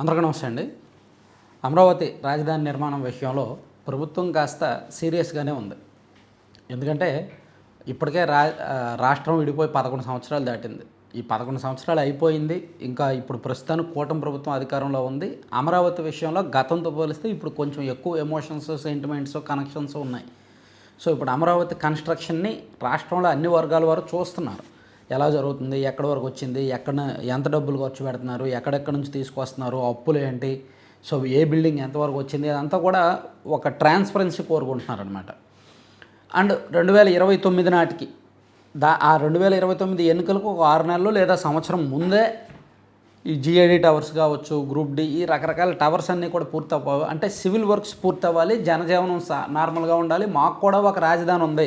అందరికీ నమస్తే అండి. అమరావతి రాజధాని నిర్మాణం విషయంలో ప్రభుత్వం కాస్త సీరియస్గానే ఉంది. ఎందుకంటే ఇప్పటికే రా రాష్ట్రం విడిపోయి పదకొండు సంవత్సరాలు దాటింది. ఈ పదకొండు సంవత్సరాలు అయిపోయింది. ఇంకా ఇప్పుడు ప్రస్తుతానికి కూటమి ప్రభుత్వం అధికారంలో ఉంది. అమరావతి విషయంలో గతంతో పోలిస్తే ఇప్పుడు కొంచెం ఎక్కువ ఎమోషన్స్ సెంటిమెంట్స్ కనెక్షన్స్ ఉన్నాయి. సో ఇప్పుడు అమరావతి కన్స్ట్రక్షన్ని రాష్ట్రంలో అన్ని వర్గాల వారు చూస్తున్నారు. ఎలా జరుగుతుంది ఎక్కడి వరకు వచ్చింది ఎక్కడ ఎంత డబ్బులు ఖర్చు పెడుతున్నారు ఎక్కడెక్కడి నుంచి తీసుకొస్తున్నారు అప్పులు ఏంటి సో ఏ బిల్డింగ్ ఎంతవరకు వచ్చింది అదంతా కూడా ఒక ట్రాన్స్పరెన్సీ కోరుకుంటున్నారనమాట అండ్ రెండు వేల ఇరవై తొమ్మిది నాటికి దా ఆ రెండు వేల ఇరవై తొమ్మిది ఎన్నికలకు ఒక ఆరు నెలలు లేదా సంవత్సరం ముందే ఈ జిఐడి టవర్స్ కావచ్చు గ్రూప్ డి ఈ రకరకాల టవర్స్ అన్నీ కూడా పూర్తి అవ్వాలి అంటే సివిల్ వర్క్స్ పూర్తి అవ్వాలి జనజీవనం సా నార్మల్గా ఉండాలి మాకు కూడా ఒక రాజధాని ఉంది.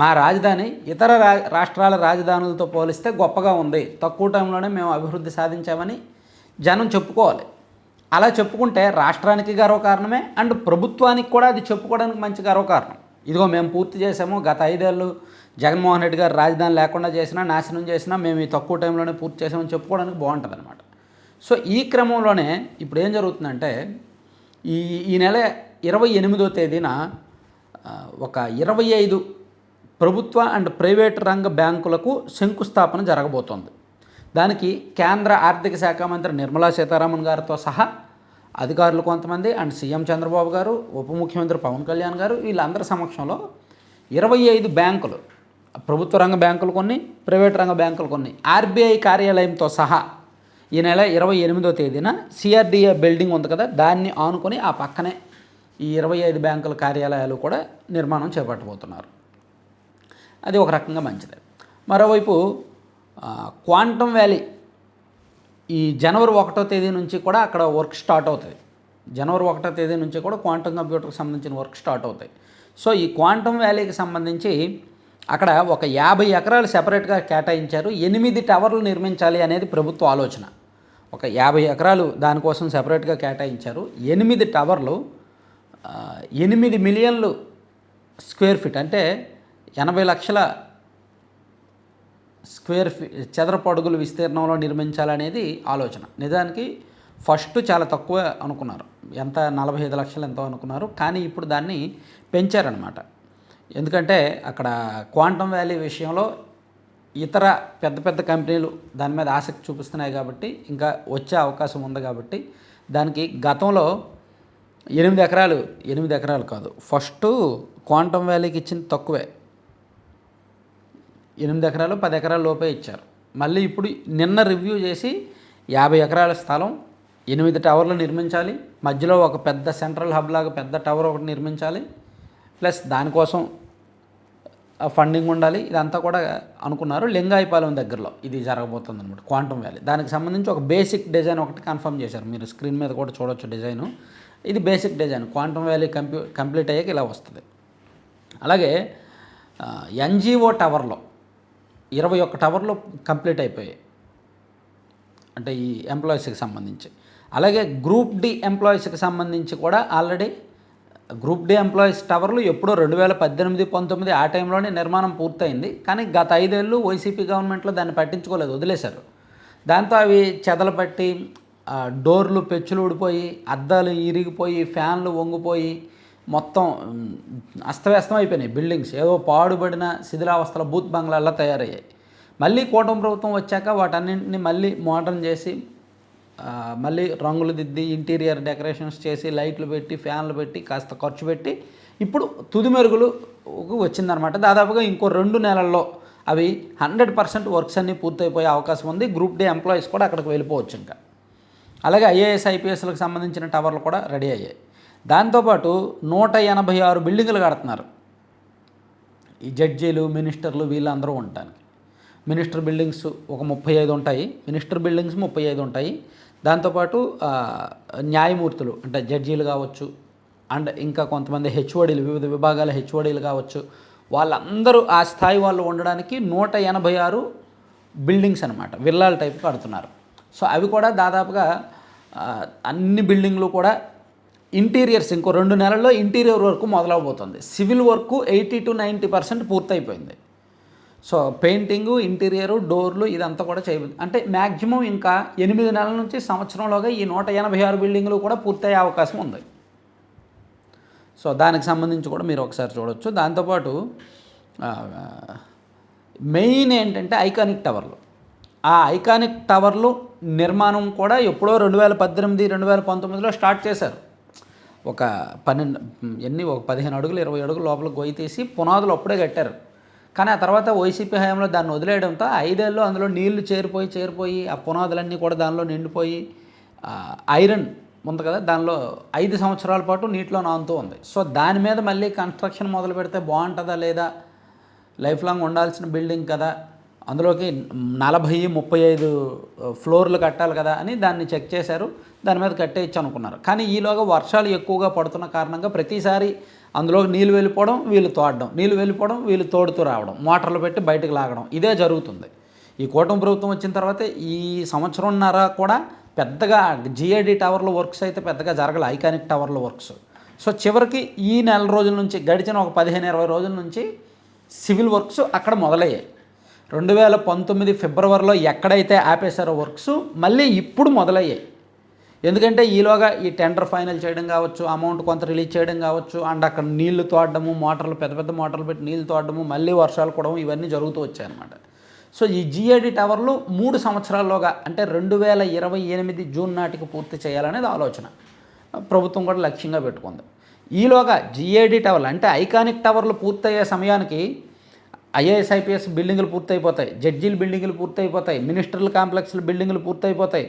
మా రాజధాని ఇతర రా రాష్ట్రాల రాజధానులతో పోలిస్తే గొప్పగా ఉంది. తక్కువ టైంలోనే మేము అభివృద్ధి సాధించామని జనం చెప్పుకోవాలి. అలా చెప్పుకుంటే రాష్ట్రానికి గర్వకారణమే అండ్ ప్రభుత్వానికి కూడా అది చెప్పుకోవడానికి మంచి గర్వకారణం ఇదిగో మేము పూర్తి చేసాము గత ఐదేళ్ళు జగన్మోహన్ రెడ్డి గారు రాజధాని లేకుండా చేసినా నాశనం చేసినా మేము ఈ తక్కువ టైంలోనే పూర్తి చేసామని చెప్పుకోవడానికి బాగుంటుంది అనమాట సో ఈ క్రమంలోనే ఇప్పుడు ఏం జరుగుతుందంటే ఈ ఈ నెల ఇరవై ఎనిమిదో తేదీన ఒక ఇరవై ఐదు ప్రభుత్వ అండ్ ప్రైవేట్ రంగ బ్యాంకులకు శంకుస్థాపన జరగబోతోంది. దానికి కేంద్ర ఆర్థిక శాఖ మంత్రి నిర్మలా సీతారామన్ గారితో సహా అధికారులు కొంతమంది అండ్ సీఎం చంద్రబాబు గారు ఉప ముఖ్యమంత్రి పవన్ కళ్యాణ్ గారు వీళ్ళందరి సమక్షంలో ఇరవై ఐదు బ్యాంకులు ప్రభుత్వ రంగ బ్యాంకులు కొన్ని ప్రైవేట్ రంగ బ్యాంకులు కొన్ని ఆర్బీఐ కార్యాలయంతో సహా ఈ నెల ఇరవై ఎనిమిదో తేదీన సిఆర్డిఏ బిల్డింగ్ ఉంది కదా దాన్ని ఆనుకొని ఆ పక్కనే ఈ ఇరవై ఐదు బ్యాంకుల కార్యాలయాలు కూడా నిర్మాణం చేపట్టబోతున్నారు. అది ఒక రకంగా మంచిది. మరోవైపు క్వాంటమ్ వ్యాలీ ఈ జనవరి ఒకటో తేదీ నుంచి కూడా అక్కడ వర్క్ స్టార్ట్ అవుతుంది జనవరి ఒకటో తేదీ నుంచి కూడా క్వాంటమ్ కంప్యూటర్కి సంబంధించిన వర్క్ స్టార్ట్ అవుతాయి. సో ఈ క్వాంటమ్ వ్యాలీకి సంబంధించి అక్కడ ఒక యాభై ఎకరాలు సెపరేట్గా కేటాయించారు. ఎనిమిది టవర్లు నిర్మించాలి అనేది ప్రభుత్వ ఆలోచన. ఒక యాభై ఎకరాలు దానికోసం సెపరేట్గా కేటాయించారు. ఎనిమిది టవర్లు ఎనిమిది మిలియన్లు స్క్వేర్ ఫీట్ అంటే ఎనభై లక్షల స్క్వేర్ ఫీ చదరపు అడుగుల విస్తీర్ణంలో నిర్మించాలనేది ఆలోచన. నిజానికి ఫస్ట్ చాలా తక్కువ అనుకున్నారు. ఎంత? నలభై ఐదు లక్షలు ఎంతో అనుకున్నారు. కానీ ఇప్పుడు దాన్ని పెంచారనమాట ఎందుకంటే అక్కడ క్వాంటమ్ వ్యాలీ విషయంలో ఇతర పెద్ద పెద్ద కంపెనీలు దాని మీద ఆసక్తి చూపిస్తున్నాయి కాబట్టి ఇంకా వచ్చే అవకాశం ఉంది కాబట్టి దానికి గతంలో ఎనిమిది ఎకరాలు ఎనిమిది ఎకరాలు కాదు ఫస్ట్ క్వాంటమ్ వ్యాలీకి ఇచ్చింది తక్కువే. ఎనిమిది ఎకరాలు పది ఎకరాల లోపే ఇచ్చారు. మళ్ళీ ఇప్పుడు నిన్న రివ్యూ చేసి యాభై ఎకరాల స్థలం ఎనిమిది టవర్లు నిర్మించాలి. మధ్యలో ఒక పెద్ద సెంట్రల్ హబ్ లాగా పెద్ద టవర్ ఒకటి నిర్మించాలి. ప్లస్ దానికోసం ఫండింగ్ ఉండాలి. ఇదంతా కూడా అనుకున్నారు లింగాయపాలెం దగ్గరలో. ఇది జరగబోతుంది అనమాట క్వాంటమ్ వ్యాలీ. దానికి సంబంధించి ఒక బేసిక్ డిజైన్ ఒకటి కన్ఫర్మ్ చేశారు. మీరు స్క్రీన్ మీద కూడా చూడొచ్చు డిజైను. ఇది బేసిక్ డిజైన్. క్వాంటమ్ వ్యాలీ కంప్యూ కంప్లీట్ అయ్యాక ఇలా వస్తుంది. అలాగే ఎన్జిఓ టవర్లో ఇరవై ఒక్క టవర్లు కంప్లీట్ అయిపోయాయి. అంటే ఈ ఎంప్లాయీస్కి సంబంధించి. అలాగే గ్రూప్ డి ఎంప్లాయీస్కి సంబంధించి కూడా ఆల్రెడీ గ్రూప్ డి ఎంప్లాయీస్ టవర్లు ఎప్పుడో రెండు వేల పద్దెనిమిది పంతొమ్మిది ఆ టైంలోనే నిర్మాణం పూర్తయింది. కానీ గత ఐదేళ్ళు వైసీపీ గవర్నమెంట్లో దాన్ని పట్టించుకోలేదు వదిలేశారు. దాంతో అవి చెదలు పట్టి డోర్లు పెచ్చులు ఊడిపోయి అద్దాలు ఇరిగిపోయి ఫ్యాన్లు వంగిపోయి మొత్తం అస్తవ్యస్తం అయిపోయినాయి బిల్డింగ్స్. ఏదో పాడుబడిన శిథిలావస్థల బూత్ బంగ్లాల్లో తయారయ్యాయి. మళ్ళీ కూటమి ప్రభుత్వం వచ్చాక వాటన్నింటిని మళ్ళీ మోడర్న్ చేసి మళ్ళీ రంగులు దిద్ది ఇంటీరియర్ డెకరేషన్స్ చేసి లైట్లు పెట్టి ఫ్యాన్లు పెట్టి కాస్త ఖర్చు పెట్టి ఇప్పుడు తుది మెరుగులు వచ్చిందనమాట. దాదాపుగా ఇంకో రెండు నెలల్లో అవి హండ్రెడ్ పర్సెంట్ వర్క్స్ అన్నీ పూర్తయిపోయే అవకాశం ఉంది. గ్రూప్ డే ఎంప్లాయీస్ కూడా అక్కడికి వెళ్ళిపోవచ్చు ఇంకా. అలాగే ఐఏఎస్ ఐపీఎస్లకు సంబంధించిన టవర్లు కూడా రెడీ అయ్యాయి. దాంతోపాటు నూట ఎనభై ఆరు బిల్డింగులు కడుతున్నారు. ఈ జడ్జీలు మినిస్టర్లు వీళ్ళందరూ ఉండటానికి. మినిస్టర్ బిల్డింగ్స్ ఒక ముప్పై ఐదు ఉంటాయి. మినిస్టర్ బిల్డింగ్స్ ముప్పై ఐదు ఉంటాయి. దాంతోపాటు న్యాయమూర్తులు అంటే జడ్జీలు కావచ్చు అండ్ ఇంకా కొంతమంది హెచ్ఓడీలు వివిధ విభాగాల హెచ్ఓడీలు కావచ్చు వాళ్ళందరూ ఆ స్థాయి వాళ్ళు ఉండడానికి నూట ఎనభై ఆరు బిల్డింగ్స్ అనమాట విల్లాల టైప్ కడుతున్నారు. సో అవి కూడా దాదాపుగా అన్ని బిల్డింగ్లు కూడా ఇంటీరియర్స్ ఇంకో రెండు నెలల్లో interior work మొదలవబోతుంది. Civil work eighty to ninety percent పూర్తయిపోయింది. సో పెయింటింగు ఇంటీరియరు డోర్లు ఇదంతా కూడా చేయబోతుంది అంటే మ్యాక్సిమం ఇంకా ఎనిమిది నెలల నుంచి సంవత్సరంలోగా ఈ నూట ఎనభై ఆరు బిల్డింగ్లు కూడా పూర్తయ్యే అవకాశం ఉంది. సో దానికి సంబంధించి కూడా మీరు ఒకసారి చూడొచ్చు. దాంతోపాటు మెయిన్ ఏంటంటే ఐకానిక్ టవర్లు. ఆ ఐకానిక్ టవర్లు నిర్మాణం కూడా ఎప్పుడో రెండు వేల పద్దెనిమిది రెండు వేల పంతొమ్మిదిలో స్టార్ట్ చేశారు. ఒక పన్నెండు ఎన్ని ఒక పదిహేను అడుగులు ఇరవై అడుగులు లోపల గొయ్యి తీసి పునాదులు అప్పుడే కట్టారు. కానీ ఆ తర్వాత వైసీపీ హయాంలో దాన్ని వదిలేయడంతో ఐదేళ్ళు అందులో నీళ్ళు చేరిపోయి చేరిపోయి ఆ పునాదులన్నీ కూడా దానిలో నిండిపోయి ఐరన్ ఉంది కదా దానిలో ఐదు సంవత్సరాల పాటు నీటిలో నానుతూ ఉంది. సో దాని మీద మళ్ళీ కన్స్ట్రక్షన్ మొదలు పెడితే బాగుంటుందా లేదా? లైఫ్ లాంగ్ ఉండాల్సిన బిల్డింగ్ కదా. అందులోకి నలభై ముప్పై ఐదు ఫ్లోర్లు కట్టాలి కదా అని దాన్ని చెక్ చేశారు. దాని మీద కట్టేయచ్చు అనుకున్నారు కానీ ఈలోగా వర్షాలు ఎక్కువగా పడుతున్న కారణంగా ప్రతిసారి అందులో నీళ్ళు వెళ్ళిపోవడం వీళ్ళు తోడడం నీళ్ళు వెళ్ళిపోవడం వీళ్ళు తోడుతూ రావడం మోటార్లు పెట్టి బయటకు లాగడం ఇదే జరుగుతుంది. ఈ కూటమి ప్రభుత్వం వచ్చిన తర్వాత ఈ సంవత్సరంన్నర కూడా పెద్దగా జిఐడి టవర్ల వర్క్స్ అయితే పెద్దగా జరగలే ఐకానిక్ టవర్ల వర్క్స్. సో చివరికి ఈ నెల రోజుల నుంచి గడిచిన ఒక పదిహేను ఇరవై రోజుల నుంచి సివిల్ వర్క్స్ అక్కడ మొదలయ్యాయి. రెండు వేల పంతొమ్మిది ఫిబ్రవరిలో ఎక్కడైతే ఆపేశారో వర్క్స్ మళ్ళీ ఇప్పుడు మొదలయ్యాయి. ఎందుకంటే ఈలోగా ఈ టెండర్ ఫైనల్ చేయడం కావచ్చు అమౌంట్ కొంత రిలీజ్ చేయడం కావచ్చు అండ్ అక్కడ నీళ్ళు తోడడము మోటార్లు పెద్ద పెద్ద మోటార్లు పెట్టి నీళ్ళు తోడడము మళ్ళీ వర్షాలు కూడా ఇవన్నీ జరుగుతూ వచ్చాయన్నమాట. సో ఈ జిఏడి టవర్లు మూడు సంవత్సరాల్లోగా అంటే రెండు వేల ఇరవై ఎనిమిది జూన్ నాటికి పూర్తి చేయాలనేది ఆలోచన. ప్రభుత్వం కూడా లక్ష్యంగా పెట్టుకుంది. ఈలోగా జిఏడి టవర్లు అంటే ఐకానిక్ టవర్లు పూర్తయ్యే సమయానికి ఐఏఎస్ ఐపీఎస్ బిల్డింగులు పూర్తయిపోతాయి. జడ్జీలు బిల్డింగులు పూర్తయిపోతాయి. మినిస్టర్ల కాంప్లెక్స్లు బిల్డింగులు పూర్తయిపోతాయి.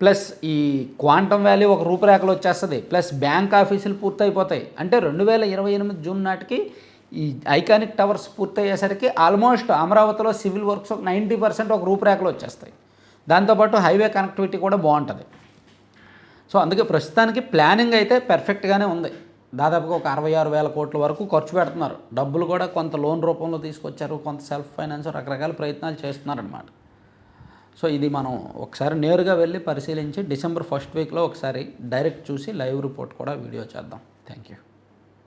ప్లస్ ఈ క్వాంటమ్ వ్యాలీ ఒక రూపురేఖలు వచ్చేస్తుంది. ప్లస్ బ్యాంక్ ఆఫీసులు పూర్తయిపోతాయి. అంటే రెండు వేల ఇరవై ఎనిమిది జూన్ నాటికి ఈ ఐకానిక్ టవర్స్ పూర్తయ్యేసరికి ఆల్మోస్ట్ అమరావతిలో సివిల్ వర్క్స్ ఒక నైంటీ పర్సెంట్ ఒక రూపురేఖలు వచ్చేస్తాయి. దాంతోపాటు హైవే కనెక్టివిటీ కూడా బాగుంటుంది. సో అందుకే ప్రస్తుతానికి ప్లానింగ్ అయితే పెర్ఫెక్ట్గానే ఉంది. దాదాపుగా ఒక అరవై ఆరు వేల కోట్ల వరకు ఖర్చు పెడుతున్నారు. డబ్బులు కూడా కొంత లోన్ రూపంలో తీసుకొచ్చారు కొంత సెల్ఫ్ ఫైనాన్స్ రకరకాల ప్రయత్నాలు చేస్తున్నారనమాట సో ఇది మనం ఒకసారి నేరుగా వెళ్ళి పరిశీలించి డిసెంబర్ ఫస్ట్ వీక్లో ఒకసారి డైరెక్ట్ చూసి లైవ్ రిపోర్ట్ కూడా వీడియో చేద్దాం. Thank you.